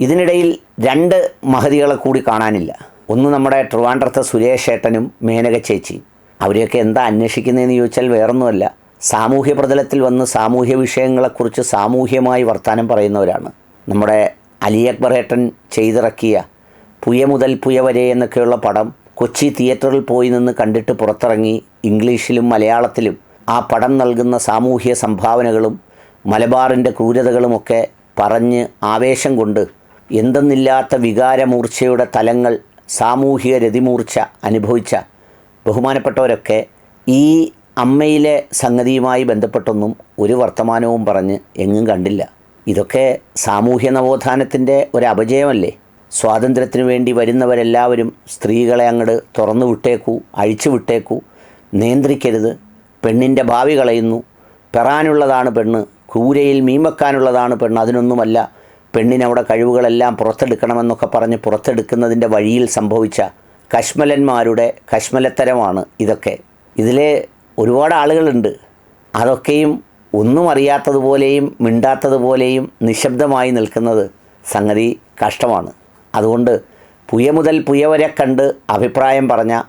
ഇതിനിടയിൽ രണ്ട് മഹതികളെ കൂടി കാണാനില്ല. ഒന്ന് നമ്മുടെ ട്രിവാൻഡ്രത്തെ സുരേഷ് ഏട്ടനും മേനക ചേച്ചിയും. അവരെയൊക്കെ എന്താ അന്വേഷിക്കുന്നതെന്ന് ചോദിച്ചാൽ വേറൊന്നുമല്ല. സാമൂഹ്യ പ്രതലത്തിൽ വന്ന് സാമൂഹ്യ വിഷയങ്ങളെക്കുറിച്ച് സാമൂഹ്യമായി വർത്തമാനം പറയുന്നവരാണ്. നമ്മുടെ അലി അക്ബർ ഏട്ടൻ ചെയ്തിറക്കിയ പുയ മുതൽ പുയ വരെ എന്നൊക്കെയുള്ള പടം കൊച്ചി തിയേറ്ററിൽ പോയി നിന്ന് കണ്ടിട്ട് പുറത്തിറങ്ങി ഇംഗ്ലീഷിലും മലയാളത്തിലും ആ പടം നൽകുന്ന സാമൂഹ്യ സംഭാവനകളും മലബാറിന്റെ ക്രൂരതകളുമൊക്കെ പറഞ്ഞ് ആവേശം കൊണ്ട് എന്തെന്നില്ലാത്ത വികാരമൂർച്ചയുടെ തലങ്ങൾ സാമൂഹിക രതിമൂർച്ച അനുഭവിച്ച ബഹുമാനപ്പെട്ടവരൊക്കെ ഈ അമ്മയിലെ സംഗതിയുമായി ബന്ധപ്പെട്ടൊന്നും ഒരു വർത്തമാനവും പറഞ്ഞ് എങ്ങും കണ്ടില്ല. ഇതൊക്കെ സാമൂഹ്യ നവോത്ഥാനത്തിന്റെ ഒരു അപജയമല്ലേ? സ്വാതന്ത്ര്യത്തിന് വേണ്ടി വരുന്നവരെല്ലാവരും സ്ത്രീകളെ അങ്ങോട്ട് തുറന്നു വിട്ടേക്കൂ അഴിച്ചു വിട്ടേക്കൂ നിയന്ത്രിക്കരുത് പെണ്ണിന്റെ ഭാവി കളയുന്നു പെറാനുള്ളതാണ് പെണ്ണ് കൂരയിൽ മീൻ വെക്കാനുള്ളതാണ് പെണ്ണ് അതിനൊന്നുമല്ല പെണ്ണിനവിടെ കഴിവുകളെല്ലാം പുറത്തെടുക്കണമെന്നൊക്കെ പറഞ്ഞ് പുറത്തെടുക്കുന്നതിന്റെ വഴിയിൽ സംഭവിച്ച കശ്മലന്മാരുടെ കശ്മലത്തരമാണ് ഇതൊക്കെ. ഇതിലെ ഒരുപാട് ആളുകളുണ്ട്. അതൊക്കെയും ഒന്നും അറിയാത്തതുപോലെയും മിണ്ടാത്തതുപോലെയും നിശബ്ദമായി നിൽക്കുന്നത് സംഗതി കഷ്ടമാണ്. അതുകൊണ്ട് പുയ മുതൽ പുയ വരെ കണ്ട് അഭിപ്രായം പറഞ്ഞ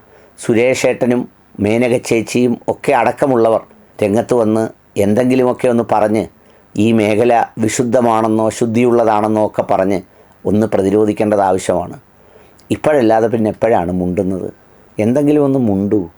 സുരേഷേട്ടനും മേനക ചേച്ചിയും ഒക്കെ അടക്കമുള്ളവർ രംഗത്ത് വന്ന് എന്തെങ്കിലുമൊക്കെ ഒന്ന് പറഞ്ഞ് ഈ മേഖല വിശുദ്ധമാണെന്നോ ശുദ്ധിയുള്ളതാണെന്നോ ഒക്കെ പറഞ്ഞ് ഒന്ന് പ്രതിരോധിക്കേണ്ടത് ആവശ്യമാണ്. ഇപ്പോഴല്ലാതെ പിന്നെ എപ്പോഴാണ് മുണ്ടുന്നത്? എന്തെങ്കിലും ഒന്ന് മുണ്ടൂ.